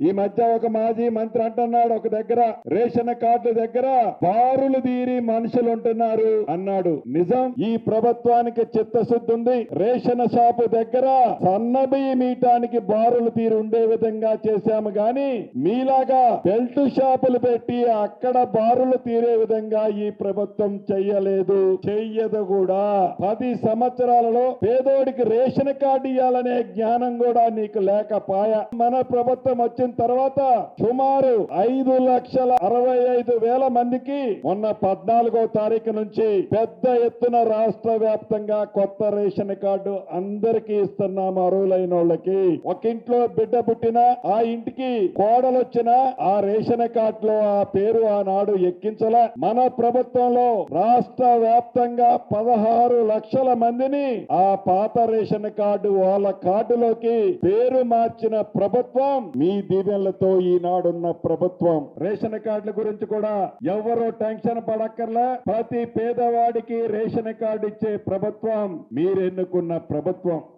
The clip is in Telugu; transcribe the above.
ఈ మధ్య ఒక మాజీ మంత్రి అంటున్నాడు ఒక దగ్గర రేషన్ కార్డుల దగ్గర బారులు తీరి మనుషులు ఉంటున్నారు అన్నాడు. నిజం ఈ ప్రభుత్వానికి చిత్తశుద్ధి ఉంది. రేషన్ షాపు దగ్గర సన్నబియ్య మీటానికి బారులు తీరి ఉండే విధంగా చేశాము గాని మీలాగా బెల్ట్ షాపులు పెట్టి అక్కడ బారులు తీరే విధంగా ఈ ప్రభుత్వం చెయ్యలేదు. చెయ్యదు కూడా. పది సంవత్సరాలలో పేదోడికి రేషన్ కార్డు ఇవ్వాలనే జ్ఞానం కూడా నీకు లేకపాయ? మన ప్రభుత్వం చేసిన తర్వాత సుమారు ఐదు లక్షల అరవై ఐదు వేల మందికి మొన్న పద్నాలుగో తారీఖు నుంచి పెద్ద ఎత్తున రాష్ట్ర వ్యాప్తంగా కొత్త రేషన్ కార్డు అందరికీ ఇస్తున్నాము అర్హులైన వాళ్ళకి. ఒక ఇంట్లో బిడ్డ పుట్టినా ఆ ఇంటికి కోడలొచ్చినా ఆ రేషన్ కార్డులో ఆ పేరు ఆనాడు ఎక్కించల. మన ప్రభుత్వంలో రాష్ట్ర వ్యాప్తంగా పదహారు లక్షల మందిని ఆ పాత రేషన్ కార్డు వాళ్ళ కార్డులోకి పేరు మార్చిన ప్రభుత్వం మీది దీవెనలతో ఈనాడున్న ప్రభుత్వం? రేషన్ కార్డుల గురించి కూడా ఎవరు టెన్షన్ పడక్కర్లే. ప్రతి పేదవాడికి రేషన్ కార్డు ఇచ్చే ప్రభుత్వం. మీరెన్నుకున్న ప్రభుత్వం?